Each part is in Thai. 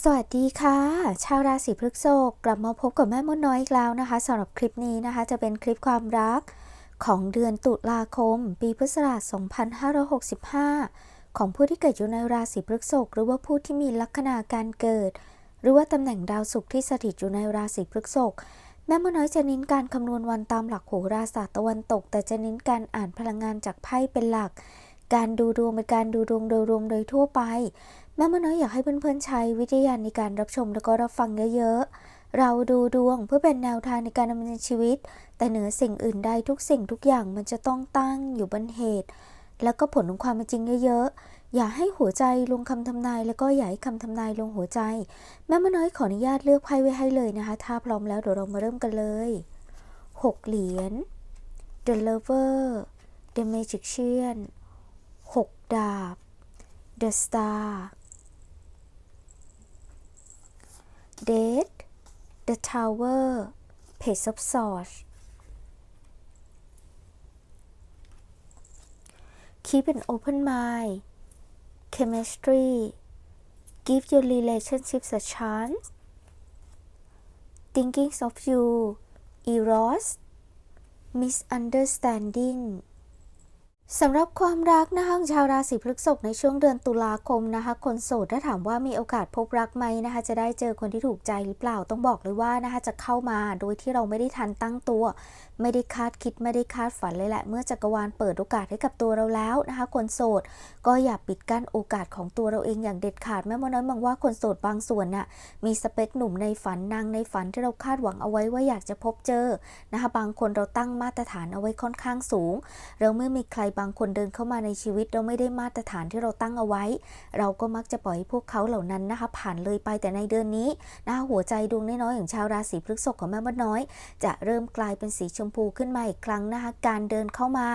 สวัสดีค่ะ ชาวราศีพฤษภกลับมาพบกับแม่มดน้อยอีกแล้วนะคะสำหรับคลิปนี้นะคะ จะเป็นคลิปความรักของเดือนตุลาคม ปีพุทธศักราช 2565 ของผู้ที่เกิดอยู่ในราศีพฤษภหรือว่าผู้ที่มีลัคนาการเกิด หรือว่าตำแหน่งดาวศุกร์ที่สถิตอยู่ในราศีพฤษภแม่มดน้อยจะเน้นการคำนวณวันตามหลักโหราศาสตร์ตะวันตก แต่จะเน้นการอ่านพลังงานจากไพ่เป็นหลัก การดูดวงเป็นการดูดวงโดยรวมโดยทั่วไป แม่มน้อยอยากให้เพื่อนๆใช้วิทยาในการรับชมแล้วก็รับฟังเยอะๆ เราดูดวงเพื่อเป็นแนวทางในการดำเนินชีวิต แต่เหนือสิ่งอื่นใดทุกสิ่งทุกอย่างมันจะต้องตั้งอยู่บนเหตุ แล้วก็ผลของความเป็นจริงเยอะๆ อย่าให้หัวใจลงคำทำนาย แล้วก็อย่าให้คำทำนายลงหัวใจ แม่มน้อยขออนุญาตเลือกไพ่ไว้ให้เลยนะคะ ถ้าพร้อมแล้วเดี๋ยวเรามาเริ่มกันเลยหกเหรียญ The Lover The Magician ดาบ The Star Dead The Tower Page of Swords Keep an open mind Chemistry Give your relationships a chance Thinking of you Eros Misunderstanding สำหรับความรักนะคะชาวราศีพฤษภในช่วงเดือนตุลาคมนะคะคนโสดถ้าถามว่ามีโอกาสพบรักไหมนะคะจะได้เจอคนที่ถูกใจหรือเปล่าต้องบอกเลยว่านะคะจะเข้ามาโดยที่เราไม่ได้ทันตั้งตัว ไม่ได้คาดคิดไม่ได้คาดฝันเลยแหละ เมื่อจักรวาลเปิดโอกาสให้กับตัวเราแล้วนะคะคนโสดก็อย่าปิดกั้นโอกาสของตัวเราเองอย่างเด็ดขาดแม่มน้อยมองว่าคนโสดบางส่วนน่ะมีสเปคหนุ่มในฝันนางในฝันที่เราคาดหวังเอาไว้ว่าอยากจะพบเจอนะคะบางคนเราตั้งมาตรฐานเอาไว้ค่อนข้างสูง เราเมื่อมีใครบางคนเดินเข้ามาในชีวิตเราไม่ได้มาตรฐานที่เราตั้งเอาไว้ เราก็มักจะปล่อยให้พวกเขาเหล่านั้นนะคะ ผ่านเลยไปแต่ในเดือนนี้นะคะหัวใจดวงน้อยๆอย่างชาวราศีพฤษภของแม่มดน้อย จะเริ่มกลายเป็นสีชมพูขึ้นมาอีกครั้งนะคะการเดินเข้ามา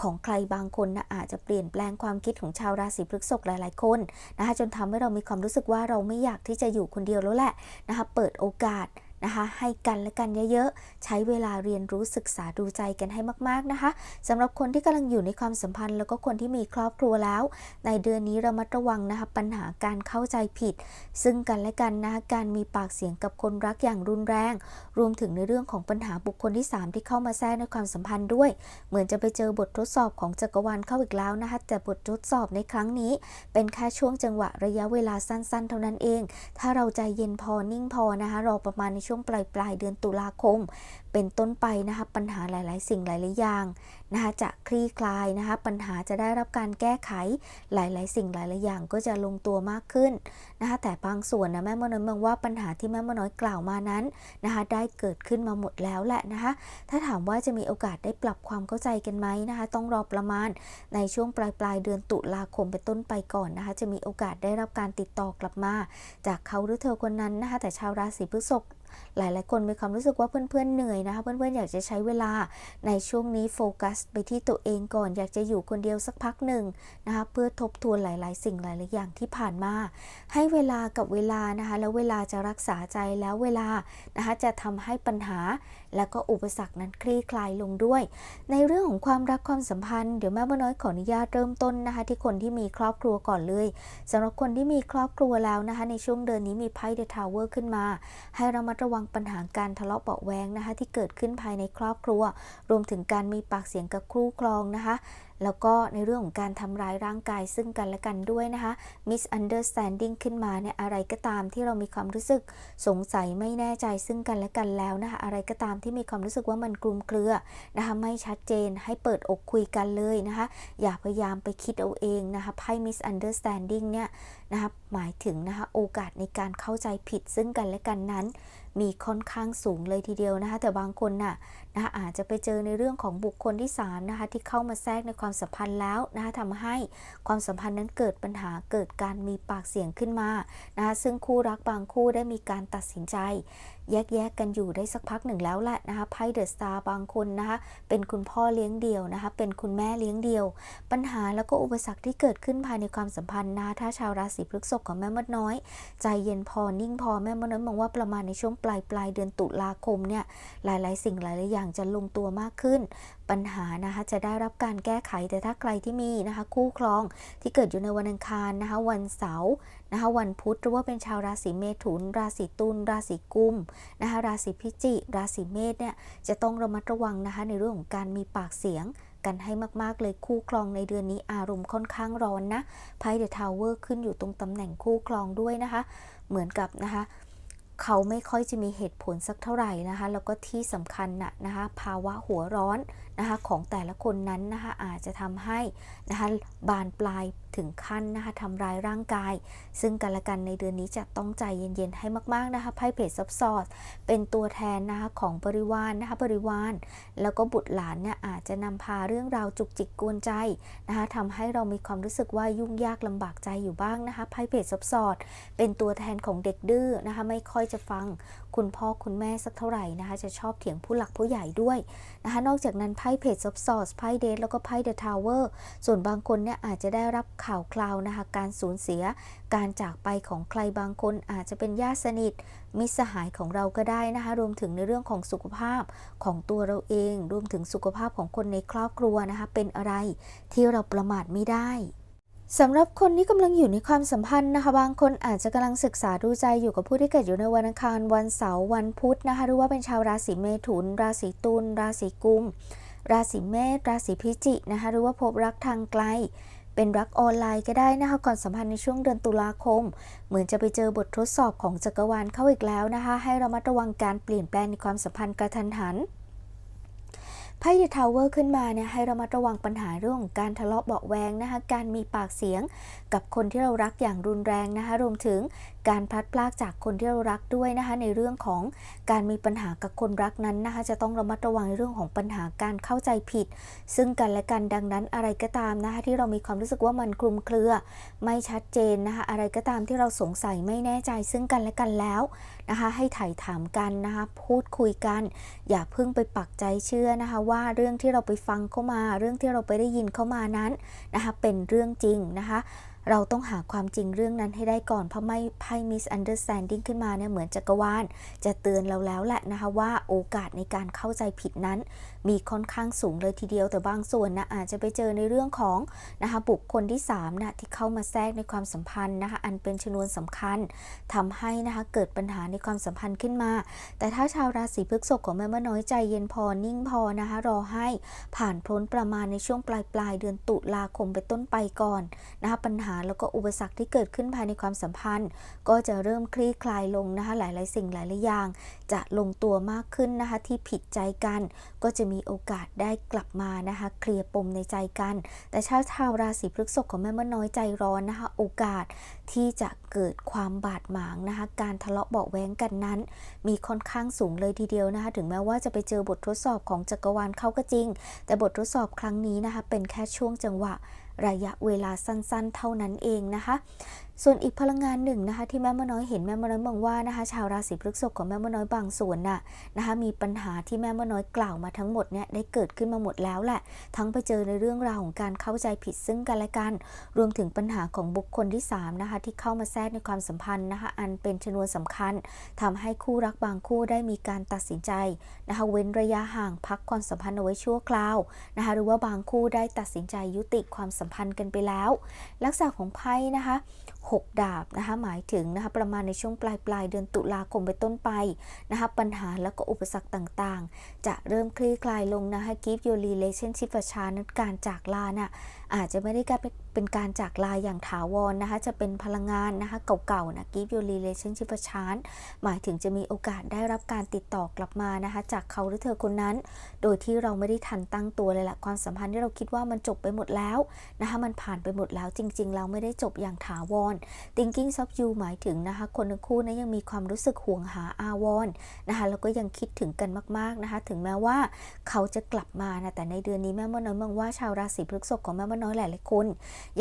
ของใครบางคนนะอาจจะเปลี่ยนแปลงความคิดของชาวราศีพฤษภหลายๆ คนนะคะจนทำให้เรามีความรู้สึกว่าเราไม่อยากที่จะอยู่คนเดียวแล้วแหละนะคะเปิดโอกาส นะคะให้กันและกันเยอะๆ ใช้เวลาเรียนรู้ศึกษาดูใจกันให้มากๆนะคะสำหรับคนที่กำลังอยู่ในความสัมพันธ์ แล้วก็คนที่มีครอบครัวแล้ว ในเดือนนี้ระมัดระวังนะคะปัญหาการเข้าใจผิด ซึ่งกันและกันนะคะการมีปากเสียงกับคนรักอย่างรุนแรง รวมถึงในเรื่องของปัญหาบุคคลที่ 3 ที่เข้ามาแทรกในความสัมพันธ์ด้วย เหมือนจะไปเจอบททดสอบของจักรวาลเข้าอีกแล้วนะคะแต่บททดสอบในครั้งนี้ เป็นแค่ช่วงจังหวะระยะเวลาสั้น ๆ เท่านั้นเอง ถ้าเราใจเย็นพอนิ่งพอนะคะรอประมาณในช่วงปลายปลายเดือนตุลาคม เป็นต้นไปนะคะปัญหาหลาย ๆ สิ่งหลาย ๆ อย่างนะคะจะคลี่คลายนะคะปัญหาจะได้รับการแก้ไขหลาย ๆ สิ่งหลาย ๆ อย่างก็จะลงตัวมากขึ้นนะคะแต่บางส่วนนะแม่มน้อยมองว่าปัญหาที่แม่มน้อยกล่าวมานั้นนะคะได้เกิดขึ้นมาหมดแล้วแหละนะคะถ้าถามว่าจะมีโอกาสได้ปรับความเข้าใจกันไหมนะคะต้องรอประมาณในช่วงปลายปลายเดือนตุลาคมเป็นต้นไปก่อนนะคะจะมีโอกาสได้รับการติดต่อกลับมา จากเขาหรือเธอคนนั้นนะคะแต่ชาวราศีพฤษภ หลายๆคนมีความรู้สึกว่าเพื่อนๆเหนื่อยนะคะ เพื่อนๆอยากจะใช้เวลาในช่วงนี้โฟกัสไปที่ตัวเองก่อน อยากจะอยู่คนเดียวสักพักหนึ่งนะคะเพื่อทบทวนหลายๆ สิ่งหลายๆอย่างที่ผ่านมา ให้เวลากับเวลานะคะแล้วเวลาจะรักษาใจแล้วเวลานะคะจะทำให้ปัญหา และก็อุปสรรคนั้นคลี่คลายลงด้วย ในเรื่องของความรักความสัมพันธ์เดี๋ยวแม่บัวน้อยขออนุญาตเริ่มต้นนะคะ ที่คนที่มีครอบครัวก่อนเลยสำหรับคนที่มีครอบครัวแล้วนะคะ ในช่วงเดือนนี้มีไพ่เดอะทาวเวอร์ขึ้นมา ให้ระมัดระวังปัญหาการทะเลาะเบาแวงนะคะ ที่เกิดขึ้นภายในครอบครัว รวมถึงการมีปากเสียงกับคู่ครองนะคะแล้วก็ในเรื่องของการทำร้ายร่างกายซึ่งกันและกันด้วยนะคะ misunderstanding ขึ้นมาเนี่ยอะไรก็ตามที่เรามีความรู้สึกสงสัยไม่แน่ใจซึ่งกันและกันแล้วนะคะ อะไรก็ตามที่มีความรู้สึกว่ามันกลุ่มเครือนะคะไม่ชัดเจนให้เปิดอกคุยกันเลยนะคะ อย่าพยายามไปคิดเอาเองนะคะไพ่ misunderstanding เนี่ยนะคะหมายถึงนะคะโอกาสในการเข้าใจผิดซึ่งกันและกันนั้น มีค่อนข้างสูงเลยทีเดียวนะคะแต่บางคนน่ะนะคะอาจจะไปเจอในเรื่องของบุคคลที่3นะคะที่เข้ามาแทรกในความสัมพันธ์แล้วนะคะทำให้ความสัมพันธ์นั้นเกิดปัญหาเกิดการมีปากเสียงขึ้นมานะคะซึ่งคู่รักบางคู่ได้มีการตัดสินใจ แยกแยกๆกันอยู่ได้สักพักหนึ่งแล้วแหละนะคะไพ่เดอะสตาร์บางคนนะคะเป็นคุณพ่อเลี้ยงเดี่ยวนะคะเป็นคุณแม่เลี้ยงเดี่ยว ปัญหาแล้วก็อุปสรรคที่เกิดขึ้นภายในความสัมพันธ์นะถ้าชาวราศีพฤษภของแม่มดน้อย ใจเย็นพอนิ่งพอแม่มดน้อยมองว่าประมาณในช่วงปลายปลายเดือนตุลาคมเนี่ยหลายๆ สิ่งหลาย ๆ อย่างจะลงตัวมากขึ้น ปัญหานะคะจะได้รับการแก้ไขแต่ถ้าใครที่มีนะคะคู่ครองที่เกิดอยู่ในวันอังคารนะคะวันเสาร์นะคะวันพุธหรือว่าเป็นชาวราศีเมถุน ราศีตุลราศีกุมนะคะราศีพิจิกราศีเมษเนี่ยจะต้องระมัดระวังนะคะในเรื่องของการมีปากเสียงกันให้มากๆเลยคู่ครองในเดือนนี้อารมณ์ค่อนข้างร้อนนะไพ่เดอะทาวเวอร์ขึ้นอยู่ตรงตำแหน่งคู่ครองด้วยนะคะ เหมือนกับนะคะเขาไม่ค่อยจะมีเหตุผลสักเท่าไหร่นะคะ แล้วก็ที่สำคัญนะนะคะภาวะหัวร้อนนะคะของแต่ละคนนั้นนะคะอาจจะทำให้นะคะบานปลาย ถึงขั้นนะคะทำร้ายร่างกาย ซึ่งกันและกันในเดือนนี้จะต้องใจเย็นๆให้มากๆนะคะไพ่เพจซับซอดเป็นตัวแทนนะคะของบริวารนนะคะบริวาร แล้วก็บุตรหลานเนี่ยอาจจะนำพาเรื่องราวจุกจิกกวนใจนะคะทำให้เรามีความรู้สึกว่ายุ่งยากลำบากใจอยู่บ้างนะคะไพ่เพจซับซอดเป็นตัวแทนของเด็กดื้อนะคะไม่ค่อยจะฟัง คุณพ่อคุณแม่สักเท่าไหร่นะคะ จะชอบเถียงผู้หลักผู้ใหญ่ด้วยนะคะ นอกจากนั้นไพ่เพจซับซอดไพ่เดทแล้วก็ไพ่เดอะทาวเวอร์ส่วนบางคนเนี่ยอาจจะได้รับข่าวคราวนะคะ การสูญเสีย การจากไปของใครบางคนอาจจะเป็นญาติสนิทมิสหายของเราก็ได้นะคะ รวมถึงในเรื่องของสุขภาพของตัวเราเอง รวมถึงสุขภาพของคนในครอบครัวนะคะ เป็นอะไรที่เราประมาทไม่ได้ สำหรับคนที่กำลังอยู่ในความสัมพันธ์นะคะ บางคนอาจจะกำลังศึกษาดูใจอยู่กับผู้ที่เกิดอยู่ในวันอังคาร วันเสาร์วันพุธนะคะหรือว่าเป็นชาวราศีเมถุน ราศีตุลราศีกุม ราศีเมษราศีพิจิกนะคะหรือว่าพบรักทางไกล เป็นรักออนไลน์ก็ได้นะคะก่อนสัมพันธ์ในช่วงเดือนตุลาคม เหมือนจะไปเจอบททดสอบของจักรวาลเข้าอีกแล้วนะคะ ให้เรามัดระวังการเปลี่ยนแปลงในความสัมพันธ์กระทันหัน ไพ่เดอะทาวเวอร์ขึ้นมาเนี่ยให้เรามาระวังปัญหาเรื่องของการทะเลาะเบาะแวงนะคะการมีปากเสียง กับคนที่เรารักอย่างรุนแรงนะคะรวมถึง การพลัดพรากจากคนที่เรารักด้วยนะคะในเรื่องของการมีปัญหากับคนรักนั้นนะคะจะต้องระมัดระวังในเรื่องของปัญหาการเข้าใจผิด ซึ่งกันและกันดังนั้นอะไรก็ตามนะคะที่เรามีความรู้สึกว่ามันคลุมเครือ ไม่ชัดเจนนะคะอะไรก็ตามที่เราสงสัยไม่แน่ใจซึ่งกันและกันแล้วนะคะให้ไถ่ถามกันนะคะพูดคุยกัน อย่าเพิ่งไปปักใจเชื่อนะคะว่าเรื่องที่เราไปฟังเข้ามา เรื่องที่เราไปได้ยินเข้ามานั้นนะคะเป็นเรื่องจริงนะคะ เราต้องหาความจริงเรื่องนั้นให้ได้ก่อน เพราะไม่ไพ่ misunderstanding ขึ้นมาเนี่ยเหมือนจักรวาลจะเตือนเราแล้วแหละนะคะว่าโอกาสในการเข้าใจผิดนั้น มีค่อนข้างสูงเลยทีเดียวแต่บางส่วนนะอาจจะไปเจอในเรื่องของนะคะบุคคลที่3นะที่เข้ามาแทรกในความสัมพันธ์นะคะอันเป็นชนวนสำคัญทำให้นะคะเกิดปัญหาในความสัมพันธ์ขึ้นมา แต่ถ้าชาวราศีพฤษภของแม่มะน้อยใจเย็นพอนิ่งพอนะคะรอให้ผ่านพ้นประมาณในช่วงปลายปลายเดือนตุลาคมไปต้นไปก่อนนะคะปัญหาาแล้วก็อุปสรรคที่เกิดขึ้นภายในความสัมพันธ์ ก็จะเริ่มคลี่คลายลงนะคะหลาย ๆ สิ่งหลายๆอย่าง จะลงตัวมากขึ้นนะคะที่ผิดใจกัน ก็จะมีโอกาสได้กลับมานะคะเคลียร์ปมในใจกัน แต่ชาวชาวราศีพฤษภของแม่เมะน้อยใจร้อนนะคะโอกาสที่จะเกิดความบาดหมางนะคะการทะเลาะเบาแว้งกันนั้น มีค่อนข้างสูงเลยทีเดียวนะคะถึงแม้ว่าจะไปเจอบททดสอบของจักรวาลเข้าก็จริง แต่บททดสอบครั้งนี้นะคะเป็นแค่ช่วงจังหวะ ระยะเวลาสั้นๆ เท่านั้นเองนะคะ ส่วนอีกพลังงานหนึ่งนะคะที่แม่มะน้อยเห็นแม่มะน้อยมองว่านะคะชาวราศีพฤษภของแม่มะน้อยบางส่วนน่ะนะคะมีปัญหาที่แม่มะน้อยกล่าวมาทั้งหมดเนี่ยได้เกิดขึ้นมาหมดแล้วแหละ ทั้งไปเจอในเรื่องราวของการเข้าใจผิดซึ่งกันและกัน รวมถึงปัญหาของบุคคลที่3นะคะที่เข้ามาแทรกในความสัมพันธ์นะคะอันเป็นชนวนสำคัญทำให้คู่รักบางคู่ได้มีการตัดสินใจนะคะเว้นระยะห่างพักความสัมพันธ์เอาไว้ชั่วคราวนะคะหรือว่าบางคู่ได้ตัดสินใจยุติความสัมพันธ์กันไปแล้ว ลักษณะของไพ่นะคะ 6 ดาบนะคะหมายถึงนะคะประมาณในช่วงปลายปลายเดือนตุลาคมไปต้นไปนะคะปัญหาแล้วก็อุปสรรคต่างๆ จะเริ่มคลี่คลายลงนะคะ give your relationship a chance นั้นการจากลาน่ะอาจจะไม่ได้การ เป็นการจากลาอย่างถาวรนะคะ จะเป็นพลังงานนะคะเก่าๆนะ give your relationship a chance หมายถึงจะมีโอกาสได้รับการติดต่อกลับมานะคะ จากเขาหรือเธอคนนั้น โดยที่เราไม่ได้ทันตั้งตัวเลยแหละความสัมพันธ์ที่เราคิดว่ามันจบไปหมดแล้วนะคะมันผ่านไปหมดแล้วจริงๆ เราไม่ได้จบอย่างถาวร thinking of you หมายถึงนะคะ คนทั้งคู่นะยังมีความรู้สึกห่วงหาอาวรนะคะแล้วก็ยังคิดถึงกันมากๆนะคะ ถึงแม้ว่าเขาจะกลับมานะแต่ในเดือนนี้แม่มดน้อยมองว่าชาวราศีพฤษภของแม่มดน้อยหลายๆคน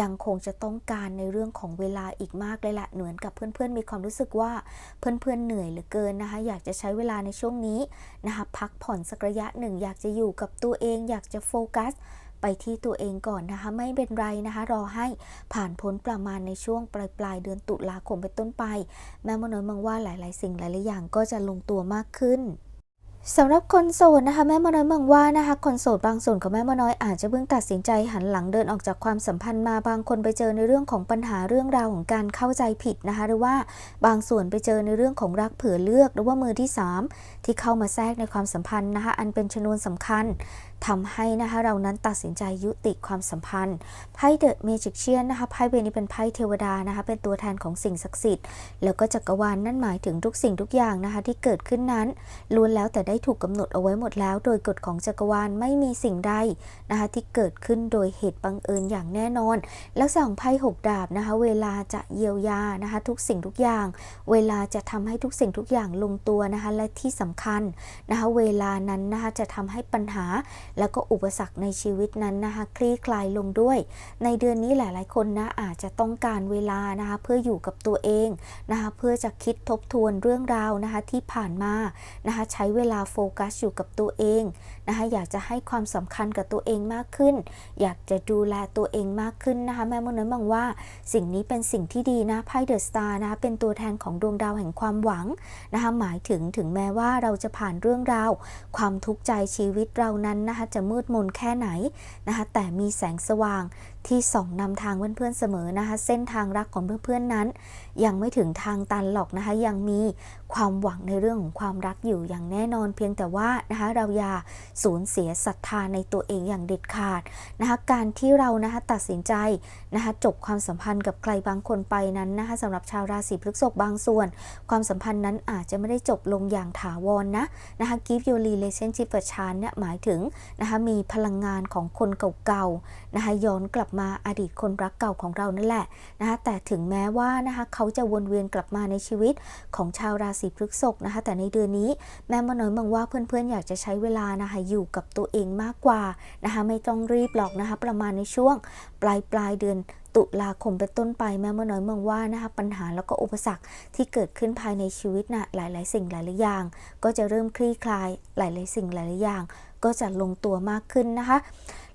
ยังคงจะต้องการในเรื่องของเวลาอีกมากเลยละเหมือนกับเพื่อนๆ มีความรู้สึกว่าเพื่อนๆเหนื่อยเหลือเกินนะคะ อยากจะใช้เวลาในช่วงนี้นะคะพักผ่อนสักระยะหนึ่ง อยากจะอยู่กับตัวเอง อยากจะโฟกัสไปที่ตัวเองก่อนนะคะ ไม่เป็นไรนะคะ รอให้ผ่านพ้นประมาณในช่วงปลายปลายเดือนตุลาคมเป็นต้นไป แม่มโนยมองว่าหลาย ๆ สิ่งหลาย ๆ อย่างก็จะลงตัวมากขึ้น สำหรับคนโสดนะคะแม่มน้อยมองว่านะคะคนโสดบางส่วนของแม่มน้อยอาจจะเพิ่งตัดสินใจหันหลังเดินออกจากความสัมพันธ์มาบางคนไปเจอในเรื่องของปัญหาเรื่องราวของการเข้าใจผิดนะคะหรือว่าบางส่วนไปเจอในเรื่องของรักเผื่อเลือก หรือว่ามือที่สามที่เข้ามาแทรกในความสัมพันธ์นะคะอันเป็นชนวนสำคัญ ทำให้นะคะเรานั้นตัดสินใจยุติความสัมพันธ์ไพ่เดอะเมจิกเชียนนะคะไพ่ใบนี้เป็นไพ่เทวดานะคะเป็นตัวแทนของสิ่งศักดิ์สิทธิ์แล้วก็จักรวาลนั่นหมายถึงทุกสิ่งทุกอย่างนะคะที่เกิดขึ้นนั้นล้วนแล้วแต่ได้ถูกกำหนดเอาไว้หมดแล้ว โดยกฎของจักรวาลไม่มีสิ่งใดนะคะที่เกิดขึ้นโดยเหตุบังเอิญอย่างแน่นอนแล้วสองไพ่หกดาบนะคะเวลาจะเยียวยานะคะทุกสิ่งทุกอย่าง เวลาจะทำให้ทุกสิ่งทุกอย่างลงตัวนะคะและที่สำคัญนะคะเวลานั้นนะคะจะทำให้ปัญหาแล้วก็อุปสรรคในชีวิตนั้นนะคะคลี่คลายลงด้วย ในเดือนนี้หลายๆ คนนะอาจจะต้องการเวลานะคะเพื่ออยู่กับตัวเองนะคะเพื่อจะคิดทบทวนเรื่องราวนะคะที่ผ่านมานะคะใช้เวลาโฟกัสอยู่กับตัวเองนะคะอยากจะให้ความสำคัญกับตัวเองมากขึ้น อยากจะดูแลตัวเองมากขึ้นนะคะแม่มดน้อยมองว่าสิ่งนี้เป็นสิ่งที่ดีนะไพ่เดอะสตาร์นะคะเป็นตัวแทนของดวงดาวแห่งความหวังนะคะหมายถึงถึงแม้ว่าเราจะผ่านเรื่องราว ความทุกข์ใจชีวิตเรานั้นนะคะจะมืดมนแค่ไหนนะคะแต่มีแสงสว่างที่ส่องนำทางเพื่อนๆเสมอนะคะ เส้นทางรักของเพื่อนๆนั้น ยังไม่ถึงทางตันหรอกนะคะยังมี ความหวังในเรื่องของความรักอยู่อย่างแน่นอน เพียงแต่ว่านะคะเราอย่าสูญเสียศรัทธาในตัวเองอย่างเด็ดขาดนะคะการที่เรานะคะตัดสินใจนะคะจบความสัมพันธ์กับใครบางคนไปนั้นนะคะสำหรับชาวราศีพฤษภบางส่วน ความสัมพันธ์นั้นอาจจะไม่ได้จบลงอย่างถาวรนะนะคะ give your relationship a chance เนี่ยหมายถึงนะคะมีพลังงานของคนเก่าๆนะคะย้อนกลับมาอดีตคนรักเก่าของเรานั่นแหละนะคะแต่ถึงแม้ว่านะคะเขาจะวนเวียนกลับมาในชีวิตของชาวราศีพฤษภนะคะ แต่ในเดือนนี้แม่มน้อยมองว่าเพื่อนๆ อยากจะใช้เวลานะคะอยู่กับตัวเองมากกว่านะคะไม่ต้องรีบหรอกนะคะประมาณในช่วงปลายปลายเดือนตุลาคมเป็นต้นไปแม่มาน้อยมองว่านะคะปัญหาแล้วก็อุปสรรคที่เกิดขึ้นภายในชีวิตนะ่ะหลาย ๆ สิ่งหลาย ๆ อย่าง ก็จะเริ่มคลี่คลายหลาย ๆ สิ่งหลาย ๆ อย่าง ก็จะลงตัวมากขึ้นนะคะ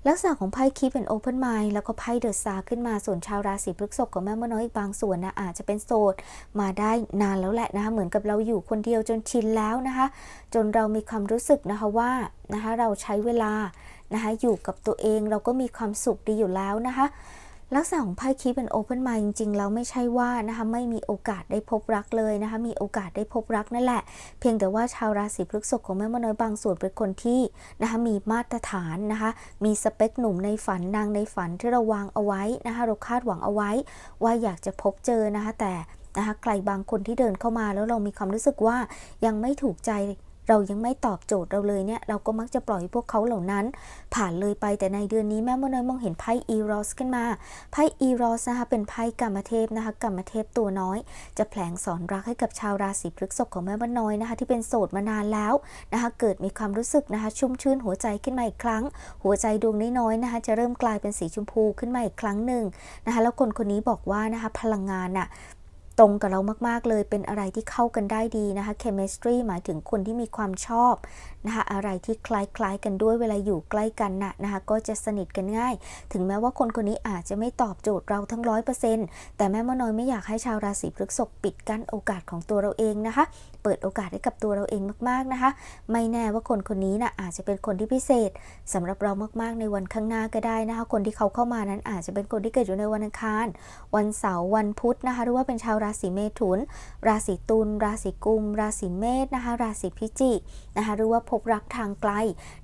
ลักษณะของไพ่คีเป็นโอเพนไมล์แล้วก็ไพ่เดอะซาขึ้นมาส่วนชาวราศีพฤษภของแม่มน้อยอีกบางส่วนนะอาจจะเป็นโสดมาได้นานแล้วแหละนะคะเหมือนกับเราอยู่คนเดียวจนชินแล้วนะคะ จนเรามีความรู้สึกนะคะว่านะคะเราใช้เวลานะคะอยู่กับตัวเองเราก็มีความสุขดีอยู่แล้วนะคะ ลักษณะของไพ่คีเป็นโอเพนมล์จริงๆแล้วไม่ใช่ว่านะคะไม่มีโอกาสได้พบรักเลยนะคะมีโอกาสได้พบรักนั่นแหละ เพียงแต่ว่าชาวราศีพฤษภของแม่มน้อยบางส่วนเป็นคนที่นะคะมีมาตรฐานนะคะมีสเปคหนุ่มในฝันนางในฝันที่เราวางเอาไว้นะคะเราคาดหวังเอาไว้ ว่าอยากจะพบเจอนะคะแต่นะคะใครบางคนที่เดินเข้ามาแล้วเรามีความรู้สึกว่ายังไม่ถูกใจ เรายังไม่ตอบโจทย์เราเลยเนี่ยเราก็มักจะปล่อยให้พวกเขาเหล่านั้น ผ่านเลยไปแต่ในเดือนนี้แม่มน้อยมองเห็นไพ่อีรอสขึ้นมาไพ่อีรอสนะคะเป็นไพ่กรรมเทพนะคะกรรมเทพตัวน้อย จะแผลงสอนรักให้กับชาวราศีพฤษภของแม่บ้านน้อยนะคะ ที่เป็นโสดมานานแล้วนะคะเกิดมีความรู้สึกนะคะชุ่มชื่นหัวใจขึ้นมาอีกครั้ง หัวใจดวงน้อยๆนะคะจะเริ่มกลายเป็นสีชมพูขึ้นมาอีกครั้งหนึ่งนะคะแล้วคนคนนี้บอกว่านะคะพลังงานน่ะ ตรงกับเรามากๆเลยเป็นอะไรที่เข้ากันได้ดีนะคะ chemistry หมายถึงคนที่มีความชอบนะคะอะไรที่คล้ายๆกันด้วยเวลาอยู่ใกล้กันนะนะคะก็จะสนิทกันง่าย ถึงแม้ว่าคนคนนี้อาจจะไม่ตอบโจทย์เราทั้งร้อยเปอร์เซ็นต์แต่แม่มน้อยไม่อยากให้ชาวราศีพฤษภปิดกั้นโอกาสของตัวเราเองนะคะ เปิดโอกาสให้กับตัวเราเองมากๆนะคะ ไม่แน่ว่าคนคนนี้นะอาจจะเป็นคนที่พิเศษสำหรับเรามากๆในวันข้างหน้าก็ได้นะคะ คนที่เขาเข้ามานั้นอาจจะเป็นคนที่เกิดอยู่ในวันอังคาร วันเสาร์วันพุธนะคะ หรือว่าเป็นชาวราราศีเมถุน ราศีตุล ราศีกุม ราศีเมษนะคะ ราศีพิจิกนะคะ หรือว่าพบรักทางไกล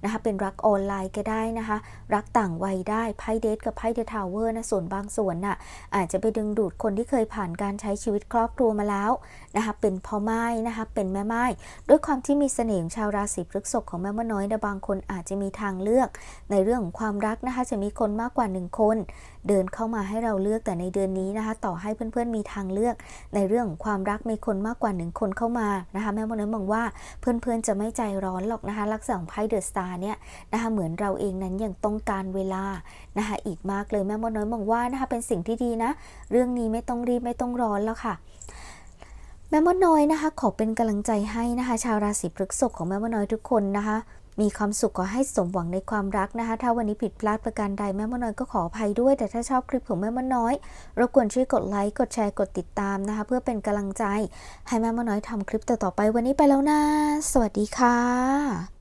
นะคะ เป็นรักออนไลน์ก็ได้นะคะ รักต่างวัยได้ ไพ่เดทกับไพ่เดอะทาวเวอร์นะ ส่วนบางส่วนน่ะ อาจจะไปดึงดูดคนที่เคยผ่านการใช้ชีวิตครอบครัวมาแล้วนะคะ เป็นพ่อไม้นะคะ เป็นแม่ไม้ ด้วยความที่มีเสน่ห์ของชาวราศีพฤษภของแม่มน้อยนะบางคนอาจจะมีทางเลือก ในเรื่องของความรักนะคะ จะมีคนมากกว่าหนึ่งคน เดินเข้ามาให้เราเลือกแต่ในเดือนนี้นะคะ ต่อให้เพื่อนๆมีทางเลือกในเรื่องของความรักมีคนมากกว่าหนึ่งคนเข้ามานะคะแม่มดน้อยมองว่าเพื่อนๆจะไม่ใจร้อนหรอกนะคะลักษณะของไพ่เดอะสตาร์เนี่ยนะคะเหมือนเราเองนั้นยังต้องการเวลานะคะอีกมากเลยแม่มดน้อยมองว่านะคะเป็นสิ่งที่ดีนะ เรื่องนี้ไม่ต้องรีบไม่ต้องร้อนแล้วค่ะแม่มดน้อยนะคะ ขอเป็นกำลังใจให้นะคะ ชาวราศีพฤษภของแม่มดน้อยทุกคนนะคะ มีความสุขขอให้สมหวังในความรักนะคะ ถ้าวันนี้ผิดพลาดประการใดแม่มน้อยก็ขออภัยด้วย แต่ถ้าชอบคลิปของแม่มน้อยรบกวนช่วยกดไลค์กดแชร์กดติดตามนะคะ เพื่อเป็นกำลังใจให้แม่มน้อยทำคลิปต่อๆไปวันนี้ไปแล้วนะ สวัสดีค่ะ